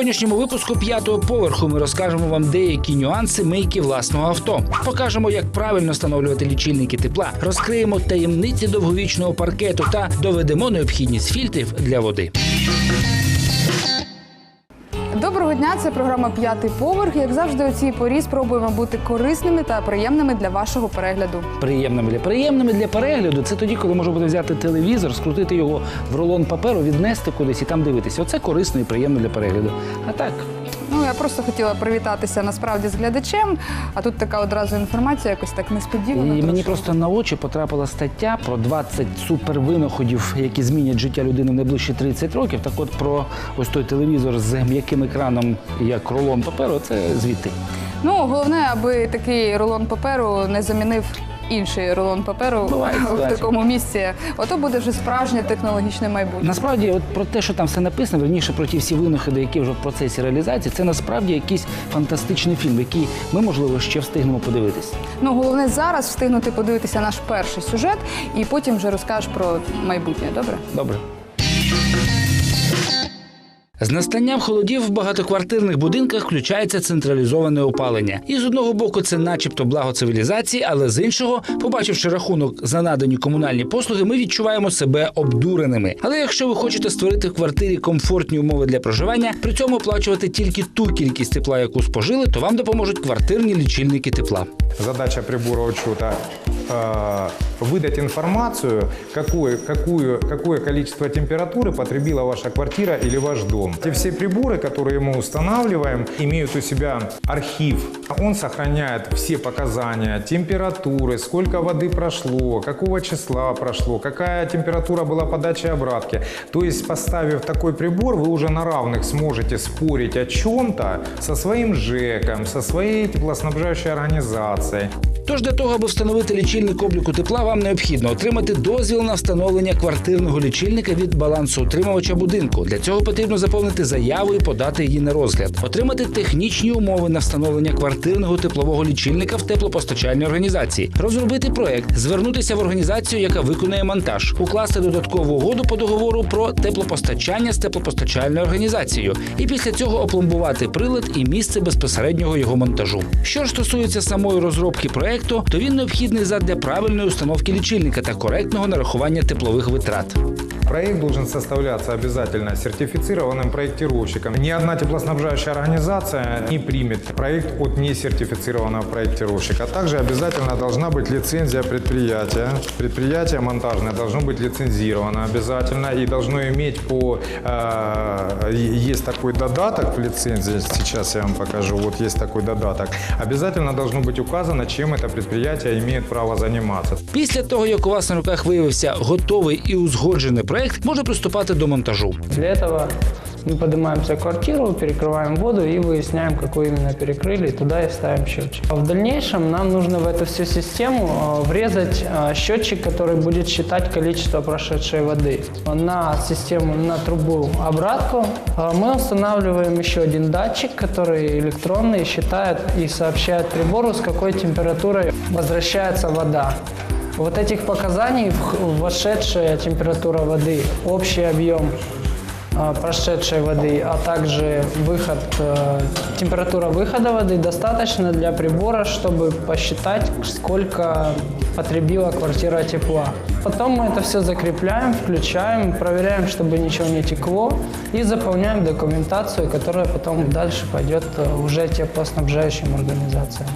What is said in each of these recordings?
сьогоднішньому випуску п'ятого поверху ми розкажемо вам деякі нюанси мийки власного авто. Покажемо, як правильно встановлювати лічильники тепла, розкриємо таємниці довговічного паркету та доведемо необхідність фільтрів для води. Доброго дня, це програма П'ятий поверх. Як завжди, у цій порі спробуємо бути корисними та приємними для вашого перегляду. Приємними для приємними для перегляду. Це тоді, коли можна буде взяти телевізор, скрутити його в рулон паперу, віднести кудись і там дивитися. Оце корисно і приємно для перегляду. А так, Ну я просто хотіла привітатися насправді з глядачем, а тут така одразу інформація, якось так несподівано. І мені просто на очі потрапила стаття про 20 супервинаходів, які змінять життя людини в найближчі 30 років. Так от про ось той телевізор з м'яким екраном, як рулон паперу, це звідти. Ну головне, аби такий рулон паперу не замінив. Інший рулон паперу Буває в ситуація. такому місці. Ото буде вже справжнє технологічне майбутнє. Насправді, от про те, що там все написано, верніше про ті всі винаходи, які вже в процесі реалізації, це насправді якийсь фантастичний фільм, який ми, можливо, ще встигнемо подивитись. Ну головне зараз встигнути подивитися наш перший сюжет, і потім вже розкажеш про майбутнє. Добре? Добре. З настанням холодів в багатоквартирних будинках включається централізоване опалення. І з одного боку, це начебто благо цивілізації, але з іншого, побачивши рахунок за надані комунальні послуги, ми відчуваємо себе обдуреними. Але якщо ви хочете створити в квартирі комфортні умови для проживання, при цьому оплачувати тільки ту кількість тепла, яку спожили, то вам допоможуть квартирні лічильники тепла. Задача прибора учета э, выдать информацию, какое, какую, какое количество температуры потребила ваша квартира или ваш дом. Эти все приборы, которые мы устанавливаем, имеют у себя архив. Он сохраняет все показания, температуры, сколько воды прошло, какого числа прошло, какая температура была подачи обратки. То есть, поставив такой прибор, вы уже на равных сможете спорить о чем-то со своим ЖЭКом, со своей теплоснабжающей организацией. Тож для того, аби встановити лічильник обліку тепла, вам необхідно отримати дозвіл на встановлення квартирного лічильника від балансоутримувача будинку. Для цього потрібно заповнити заяву і подати її на розгляд, отримати технічні умови на встановлення квартирного теплового лічильника в теплопостачальній організації, розробити проект, звернутися в організацію, яка виконує монтаж, укласти додаткову угоду по договору про теплопостачання з теплопостачальною організацією, і після цього опломбувати прилад і місце безпосереднього його монтажу. Що ж стосується самої розробки проекту, то він необхідний задля правильної установки лічильника та коректного нарахування теплових витрат. Проект должен составляться обязательно сертифицированным проектировщиком. Ни одна теплоснабжающая организация не примет проект от несертифицированного проектировщика. Также обязательно должна быть лицензия предприятия. Предприятие монтажное должно быть лицензировано обязательно и должно иметь по... э, е- есть такой додаток в лицензии, сейчас я вам покажу, вот есть такой додаток. Обязательно должно быть указано, чем это предприятие имеет право заниматься. Після того, як у вас на руках виявився готовий і узгоджений проект, можна приступати до монтажу. Для этого мы поднимаемся в квартиру, перекрываем воду и выясняем, какую именно перекрыли, и туда и ставим счетчик. А В дальнейшем нам нужно в эту всю систему э, врезать э, счетчик, который будет считать количество прошедшей воды. На систему, на трубу обратку э, мы устанавливаем еще один датчик, который электронный считает и сообщает прибору, с какой температурой возвращается вода. Вот этих показаний в- вошедшая температура воды, общий объем а, прошедшей воды, а также выход, э, температура выхода воды достаточно для прибора, чтобы посчитать, сколько потребила квартира тепла. Потом мы это все закрепляем, включаем, проверяем, чтобы ничего не текло и заполняем документацию, которая потом дальше пойдет э, уже теплоснабжающим организациям.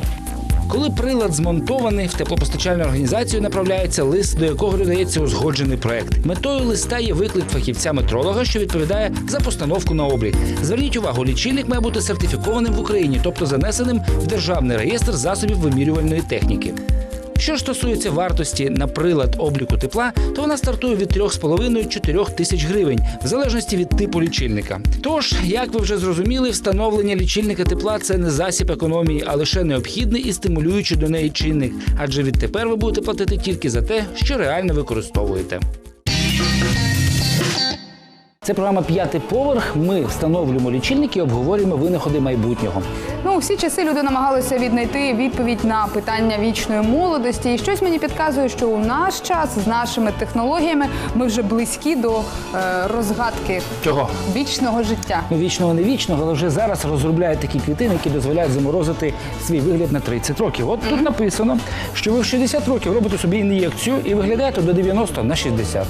Коли прилад змонтований, в теплопостачальну організацію направляється лист, до якого додається узгоджений проект. Метою листа є виклик фахівця-метролога, що відповідає за постановку на облік. Зверніть увагу, лічильник має бути сертифікованим в Україні, тобто занесеним в державний реєстр засобів вимірювальної техніки. Що стосується вартості на прилад обліку тепла, то вона стартує від 3,5-4 тисяч гривень, в залежності від типу лічильника. Тож, як ви вже зрозуміли, встановлення лічильника тепла це не засіб економії, а лише необхідний і стимулюючий до неї чинник. Адже відтепер ви будете платити тільки за те, що реально використовуєте. Це програма П'ятий поверх. Ми встановлюємо лічильники і обговорюємо винаходи майбутнього. Ну, всі часи люди намагалися віднайти відповідь на питання вічної молодості. І щось мені підказує, що у наш час з нашими технологіями ми вже близькі до е, розгадки Чого? вічного життя. Ну, вічного не вічного, але вже зараз розробляють такі клітини, які дозволяють заморозити свій вигляд на 30 років. От тут написано, що ви в 60 років робите собі ін'єкцію і виглядаєте до 90 на 60.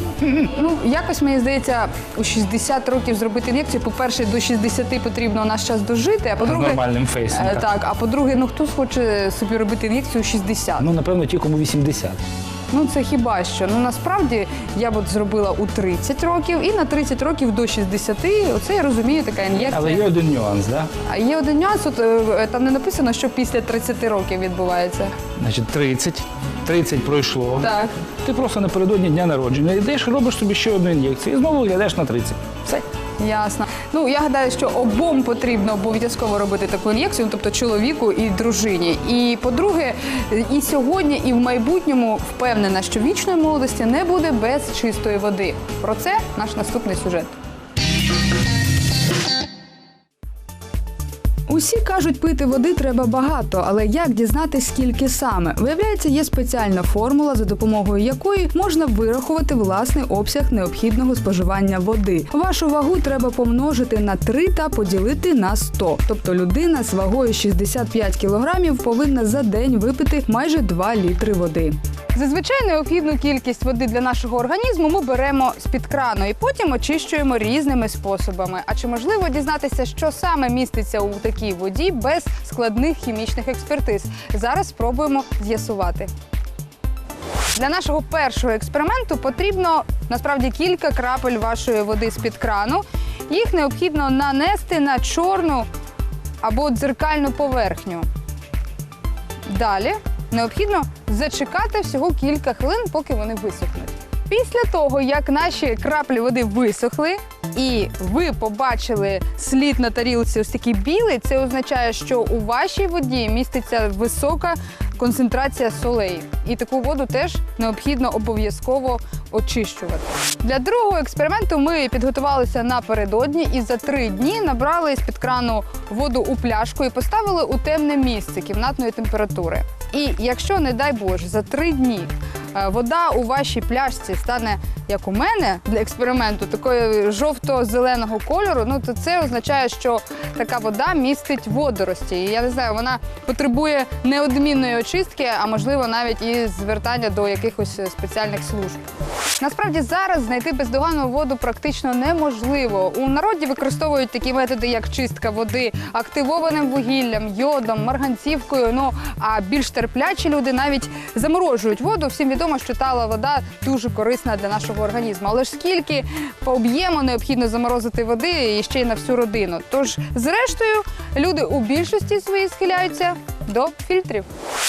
Ну, якось мені здається, у 60 років зробити ін'єкцію. По-перше, до 60 потрібно наш час дожити, а по-друге, Нормальним фейсом. Е, так. так, а по-друге, ну хто хоче собі робити ін'єкцію у 60? Ну, напевно, ті, кому 80. Ну це хіба що? Ну насправді я б от зробила у 30 років і на 30 років до 60, Оце я розумію, така ін'єкція. Але є один нюанс, да? А є один нюанс, от, е, там не написано, що після 30 років відбувається. Значить, 30. 30 пройшло. Так. Ти просто напередодні дня народження йдеш робиш собі ще одну ін'єкцію. І знову виглядаєш на 30. Все. Ясно. Ну я гадаю, що обом потрібно обов'язково робити таку ін'єкцію, тобто чоловіку і дружині. І по-друге, і сьогодні, і в майбутньому впевнена, що вічної молодості не буде без чистої води. Про це наш наступний сюжет. Усі кажуть, пити води треба багато, але як дізнатися, скільки саме? Виявляється, є спеціальна формула, за допомогою якої можна вирахувати власний обсяг необхідного споживання води. Вашу вагу треба помножити на 3 та поділити на 100. Тобто людина з вагою 65 кілограмів повинна за день випити майже 2 літри води. Зазвичай необхідну кількість води для нашого організму ми беремо з-під крану і потім очищуємо різними способами. А чи можливо дізнатися, що саме міститься у такій воді без складних хімічних експертиз? Зараз спробуємо з'ясувати. Для нашого першого експерименту потрібно насправді кілька крапель вашої води з-під крану. Їх необхідно нанести на чорну або дзеркальну поверхню. Далі необхідно зачекати всього кілька хвилин, поки вони висохнуть. Після того, як наші краплі води висохли, і ви побачили слід на тарілці ось такий білий, це означає, що у вашій воді міститься висока концентрація солей. І таку воду теж необхідно обов'язково очищувати. Для другого експерименту ми підготувалися напередодні і за три дні набрали з-під крану воду у пляшку і поставили у темне місце кімнатної температури. І якщо, не дай Боже, за три дні вода у вашій пляшці стане, як у мене, для експерименту, такої жовто-зеленого кольору, ну то це означає, що така вода містить водорості. І я не знаю, вона потребує неодмінної очистки, а можливо навіть і звертання до якихось спеціальних служб. Насправді зараз знайти бездоганну воду практично неможливо. У народі використовують такі методи, як чистка води активованим вугіллям, йодом, марганцівкою. Ну а більш терплячі люди навіть заморожують воду. Всім відомо, що тала вода дуже корисна для нашого організму. Але ж скільки по об'єму необхідно заморозити води і ще й на всю родину. Тож, зрештою, люди у більшості своїй схиляються до фільтрів.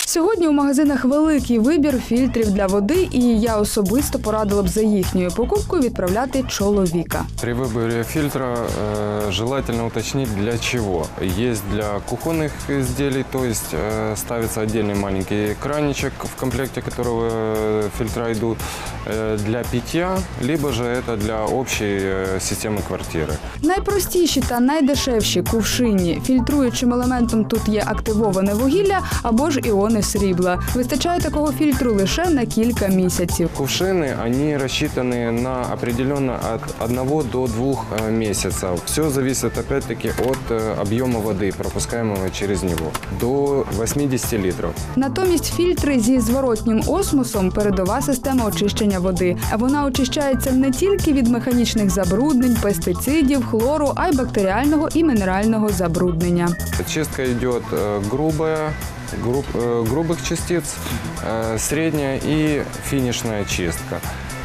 Сьогодні у магазинах великий вибір фільтрів для води, і я особисто порадила б за їхньою покупкою відправляти чоловіка. При выборе фильтра э, желательно уточнить для чего. Есть для кухонных изделий, то есть э, ставится отдельный маленький краничек, в комплекте которого э, фильтра идут э, для питья, либо же это для общей э, системы квартиры. Найпростіші та найдешевші кувшині. Фільтруючим елементом тут є активоване вугілля або ж іони срібла. Вистачає такого фільтру лише на кілька місяців. Кувшины, они рассчитаны на определенно от 1 до 2 месяцев. Все зависит опять-таки от э, объема воды, пропускаемого через него, до 80 литров. Натомість фільтри зі зворотнім осмосом передова система очищення води. Вона очищається не тільки від механічних забруднень, пестицидів, хлору, а й бактеріального і мінерального забруднення. Чистка идет э, грубая, груб- э, грубых частиц, э, средняя и финишная чистка.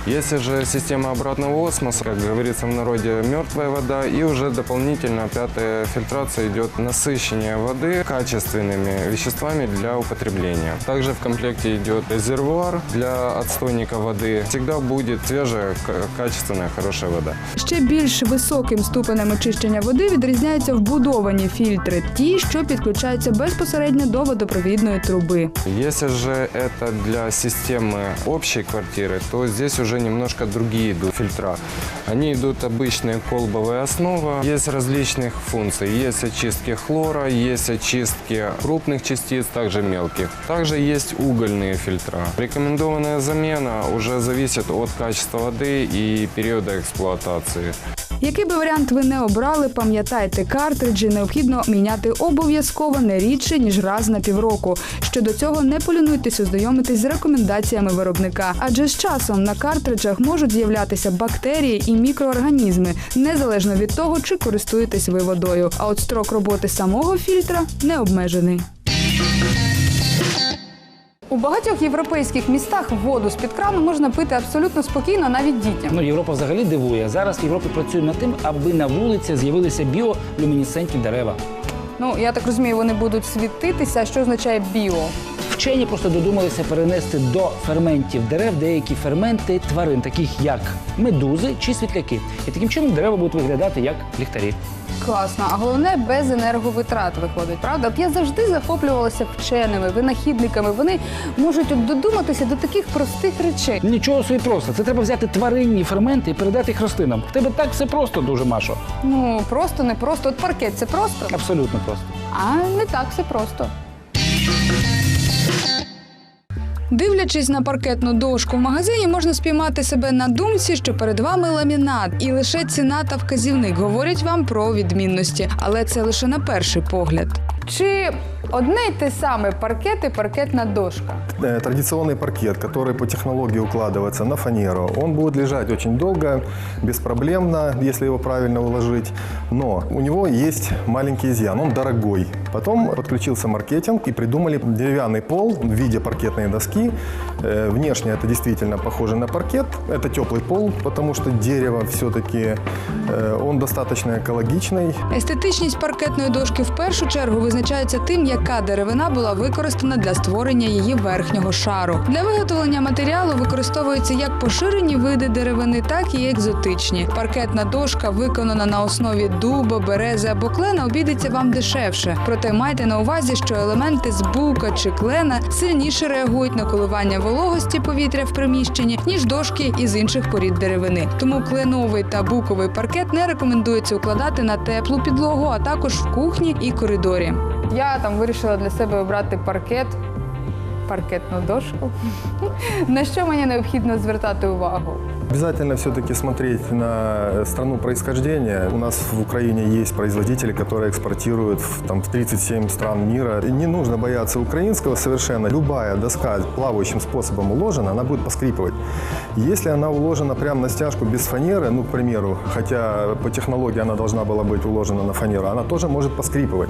Если же система обратного осмоса, как говорится в народе, мертвая вода, и уже дополнительно пятая фильтрация идет насыщение воды качественными веществами для употребления. Также в комплекте идет резервуар для отстойника воды. Всегда будет свежая, к- качественная, хорошая вода. Ще більш високим ступенем очищення води відрізняються вбудовані фільтри, ті, що підключаються безпосередньо до водопровідної труби. Если же это для системы общей квартиры, то здесь уже уже немножко другие идут фильтра. Они идут обычные колбовая основа. Есть различных функций. Есть очистки хлора, есть очистки крупных частиц, также мелких. Также есть угольные фильтра. Рекомендованная замена уже зависит от качества воды и периода эксплуатации. Який би варіант ви не обрали, пам'ятайте, картриджі необхідно міняти обов'язково не рідше ніж раз на півроку. Щодо цього не полінуйтесь ознайомитись з рекомендаціями виробника, адже з часом на картриджах можуть з'являтися бактерії і мікроорганізми, незалежно від того, чи користуєтесь ви водою. А от строк роботи самого фільтра не обмежений. У багатьох європейських містах воду з-під крану можна пити абсолютно спокійно, навіть дітям. Ну, Європа взагалі дивує. Зараз в Європі працює над тим, аби на вулиці з'явилися біолюмінесцентні дерева. Ну я так розумію, вони будуть світитися. Що означає біо? Вчені просто додумалися перенести до ферментів дерев деякі ферменти тварин, таких як медузи чи світляки. І таким чином дерева будуть виглядати як ліхтарі. Класно, а головне без енерговитрат виходить, правда? От я завжди захоплювалася вченими, винахідниками. Вони можуть от додуматися до таких простих речей. Нічого собі просто. Це треба взяти тваринні ферменти і передати їх рослинам. В тебе так все просто дуже, Машо. Ну просто не просто. От паркет це просто, Абсолютно просто. а не так все просто. Дивлячись на паркетну дошку в магазині, можна спіймати себе на думці, що перед вами ламінат, і лише ціна та вказівник говорять вам про відмінності, але це лише на перший погляд. Чи одне й те саме паркет і паркетна дошка? Э, Традиционный паркет, который по технологии укладывается на фанеру, он будет лежать очень долго, беспроблемно, если его правильно уложить. Но у него есть маленький изъян, он дорогой. Потом подключился маркетинг и придумали деревянный пол в виде паркетной доски. Э, Внешне это действительно похоже на паркет. Это теплый пол, потому что дерево все-таки, он достаточно экологичный. Естетичність паркетної дошки в першу чергу визначається тим, яка деревина була використана для створення її верхнього шару. Для виготовлення матеріалу використовуються як поширені види деревини, так і екзотичні. Паркетна дошка, виконана на основі дуба, берези або клена, обійдеться вам дешевше. Проте майте на увазі, що елементи з бука чи клена сильніше реагують на коливання вологості повітря в приміщенні, ніж дошки із інших порід деревини. Тому кленовий та буковий паркет не рекомендується укладати на теплу підлогу, а також в кухні і коридорі. Я там вирішила для себе обрати паркет, паркетну дошку. На що мені необхідно звертати увагу? Обязательно все-таки смотреть на страну происхождения. У нас в Украине есть производители, которые экспортируют в, там, в 37 стран мира. И не нужно бояться украинского совершенно. Любая доска плавающим способом уложена, она будет поскрипывать. Если она уложена прямо на стяжку без фанеры, ну, к примеру, хотя по технологии она должна была быть уложена на фанеру, она тоже может поскрипывать.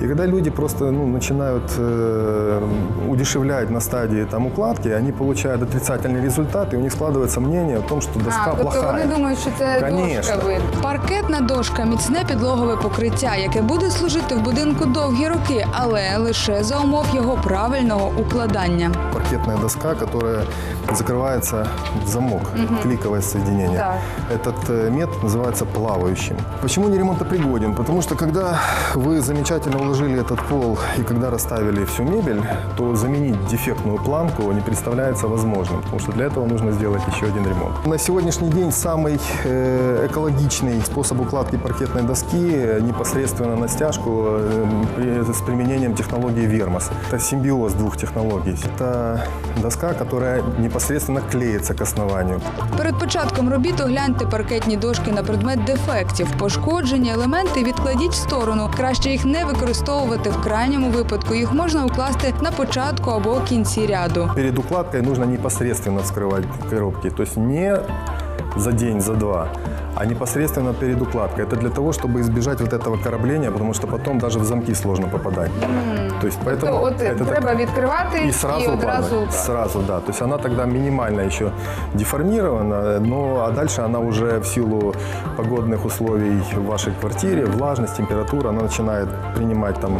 И когда люди просто ну, начинают э, удешевлять на стадии там, укладки, они получают отрицательный результат, и у них складывается мнение о том, что доска а, тобто плохая. вони думають, що це Конечно. дошка вид. Паркетна дошка міцне підлогове покриття, яке буде служити в будинку довгі роки, але лише за умов його правильного укладання. Паркетная доска, которая закрывается в замок, кликовое соединение. Так. Этот э, метод называется плавающим. Почему не ремонтопригоден? Потому что когда вы замечательно уложили этот пол и когда расставили всю мебель, то заменить дефектную планку не представляется возможным, потому что для этого нужно сделать еще один ремонт. На сегодняшний день самый э, экологичный способ укладки паркетной доски э, непосредственно на стяжку э, при- с применением технологии Вермос. Это симбиоз двух технологий. Это доска, которая непосредственно клеится к основанию. Перед початком робіт огляньте паркетні дошки на предмет дефектів, пошкоджені елементи відкладіть в сторону. Краще їх не використовувати в крайньому випадку. Їх можна укласти на початку або кінці ряду. Перед укладкою нужно непосредственно вскривати коробки, тобто не за день, за два, а непосредственно перед укладкой. Это для того, чтобы избежать вот этого корабления, потому что потом даже в замки сложно попадать. То есть поэтому То от это треба так- відкривати и сразу, і одразу укладывать. сразу, да. То есть она тогда минимально еще деформирована, но а дальше она уже в силу погодных условий в вашей квартире, влажность, температура, она начинает принимать там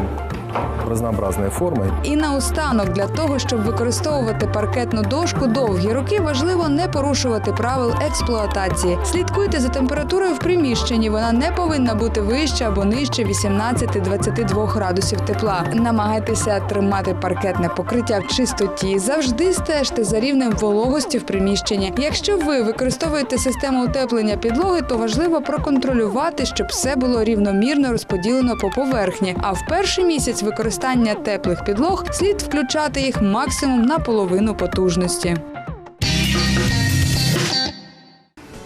разнообразные формы. І наостанок, для того, щоб використовувати паркетну дошку довгі роки, важливо не порушувати правил експлуатації. Слідкуйте за температурою в приміщенні. Вона не повинна бути вища або нижче 18-22 градусів тепла. Намагайтеся тримати паркетне покриття в чистоті. Завжди стежте за рівнем вологості в приміщенні. Якщо ви використовуєте систему утеплення підлоги, то важливо проконтролювати, щоб все було рівномірно розподілено по поверхні. А в перший місяць використання теплих підлог слід включати їх максимум на половину потужності.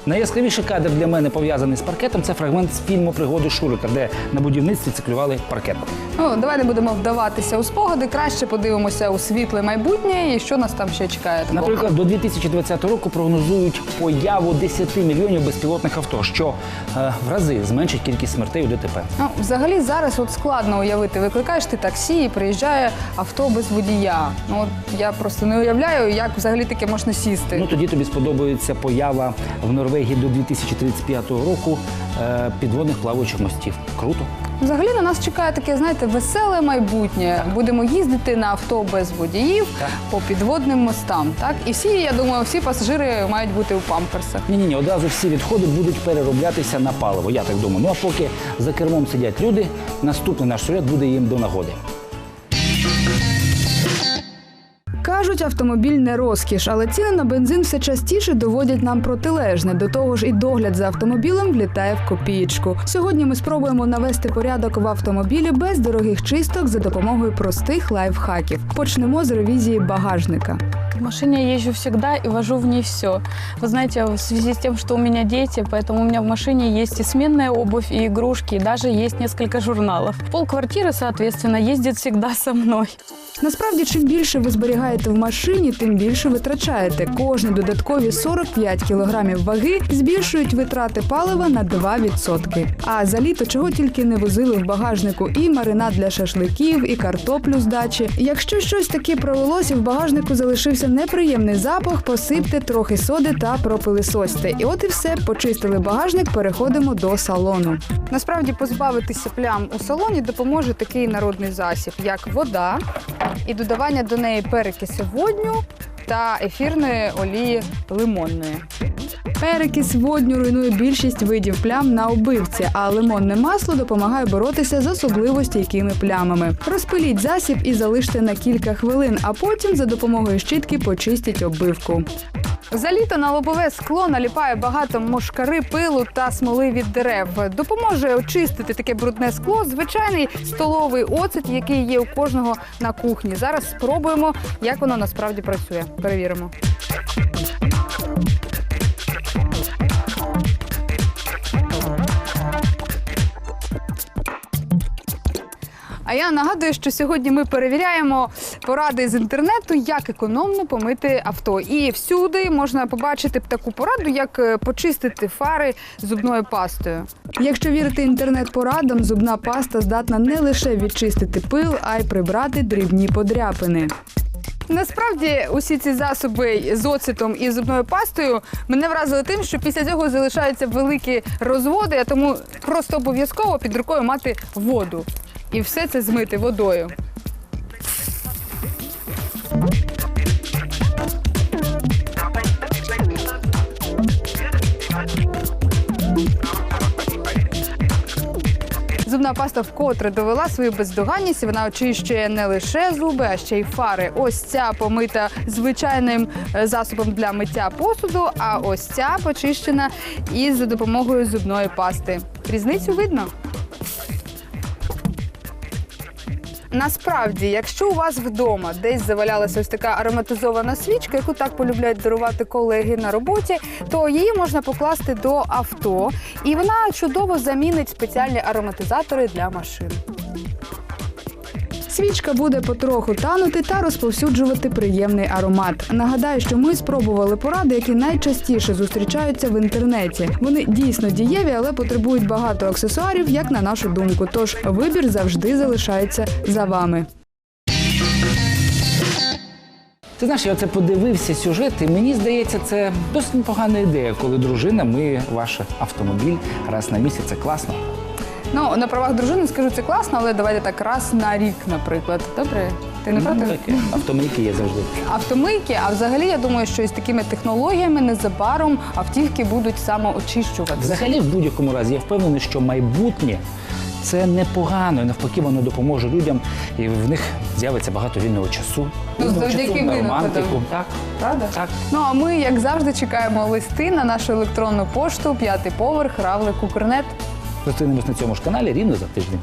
Найяскравіший кадр для мене пов'язаний з паркетом це фрагмент з фільму Пригоди Шурика, де на будівництві циклювали паркет. Ну, давай не будемо вдаватися у спогади. Краще подивимося у світле майбутнє і що нас там ще чекає. такого. Наприклад, до 2020 року прогнозують появу 10 мільйонів безпілотних авто, що е, в рази зменшить кількість смертей у ДТП. Ну, взагалі зараз от складно уявити. Викликаєш ти таксі і приїжджає авто без водія. Ну от я просто не уявляю, як взагалі таке можна сісти. Ну тоді тобі сподобається поява в Норвегії до 2035 року е, підводних плаваючих мостів. Круто. Взагалі на нас чекає таке, знаєте, веселе майбутнє. Будемо їздити на авто без водіїв Так. по підводним мостам. Так і всі, я думаю, всі пасажири мають бути у памперсах. Ні, ні, ні, одразу всі відходи будуть перероблятися на паливо. Я так думаю. Ну а поки за кермом сидять люди, наступний наш сюжет буде їм до нагоди. Кажуть, автомобіль не розкіш, але ціни на бензин все частіше доводять нам протилежне. До того ж, і догляд за автомобілем влітає в копійку. Сьогодні ми спробуємо навести порядок в автомобілі без дорогих чисток за допомогою простих лайфхаків. Почнемо з ревізії багажника. В машине я езжу всегда и вожу в ней все. Вы знаете, в связи с тем, что у меня дети, поэтому у меня в машине есть и сменная обувь, и игрушки, и даже есть несколько журналов. Пол квартиры, соответственно, ездит всегда со мной. Насправді, чим більше ви зберігаєте в машині, тим більше витрачаєте. Кожні додаткові 45 кілограмів ваги збільшують витрати палива на 2%. А за літо чого тільки не возили в багажнику і маринад для шашликів, і картоплю з дачі. Якщо щось таке пролилось і в багажнику залишився неприємний запах, посипте трохи соди та пропилисосьте. І от і все, почистили багажник, переходимо до салону. Насправді позбавитися плям у салоні допоможе такий народний засіб, як вода і додавання до неї перекису водню та ефірної олії лимонної. Перекис водню руйнує більшість видів плям на обивці, а лимонне масло допомагає боротися з особливо стійкими плямами. Розпиліть засіб і залиште на кілька хвилин, а потім за допомогою щітки почистіть обивку. За літо на лобове скло наліпає багато мошкари, пилу та смоли від дерев. Допоможе очистити таке брудне скло звичайний столовий оцет, який є у кожного на кухні. Зараз спробуємо, як воно насправді працює. Перевіримо. А я нагадую, що сьогодні ми перевіряємо поради з інтернету, як економно помити авто. І всюди можна побачити таку пораду, як е, почистити фари зубною пастою. Якщо вірити інтернет-порадам, зубна паста здатна не лише відчистити пил, а й прибрати дрібні подряпини. Насправді усі ці засоби з оцетом і зубною пастою мене вразили тим, що після цього залишаються великі розводи, а тому просто обов'язково під рукою мати воду і все це змити водою. Зубна паста вкотре довела свою бездоганність. Вона очищує не лише зуби, а ще й фари. Ось ця помита звичайним е, засобом для миття посуду, а ось ця почищена із за допомогою зубної пасти. Різницю видно? Насправді, якщо у вас вдома десь завалялася ось така ароматизована свічка, яку так полюбляють дарувати колеги на роботі, то її можна покласти до авто, і вона чудово замінить спеціальні ароматизатори для машин. Свічка буде потроху танути та розповсюджувати приємний аромат. Нагадаю, що ми спробували поради, які найчастіше зустрічаються в інтернеті. Вони дійсно дієві, але потребують багато аксесуарів, як на нашу думку. Тож вибір завжди залишається за вами. Ти знаєш, я оце подивився сюжет, і мені здається, це досить непогана ідея, коли дружина миє ваш автомобіль раз на місяць. Це класно. Ну на правах дружини скажу, це класно, але давайте так раз на рік, наприклад. Добре, ти не проти? Ну, таке. Автомийки є завжди. Автомийки, а взагалі я думаю, що із такими технологіями незабаром автівки будуть самоочищуватися. Взагалі, в будь-якому разі, я впевнений, що майбутнє це непогано, і навпаки, воно допоможе людям, і в них з'явиться багато вільного часу. Ну, Вільного завдяки часу на винаходам. романтику. Так, Правда? так. Ну а ми, як завжди, чекаємо листи на нашу електронну пошту, п'ятий поверх, равлик Укрнет. Зустрінемось на цьому ж каналі рівно за тиждень.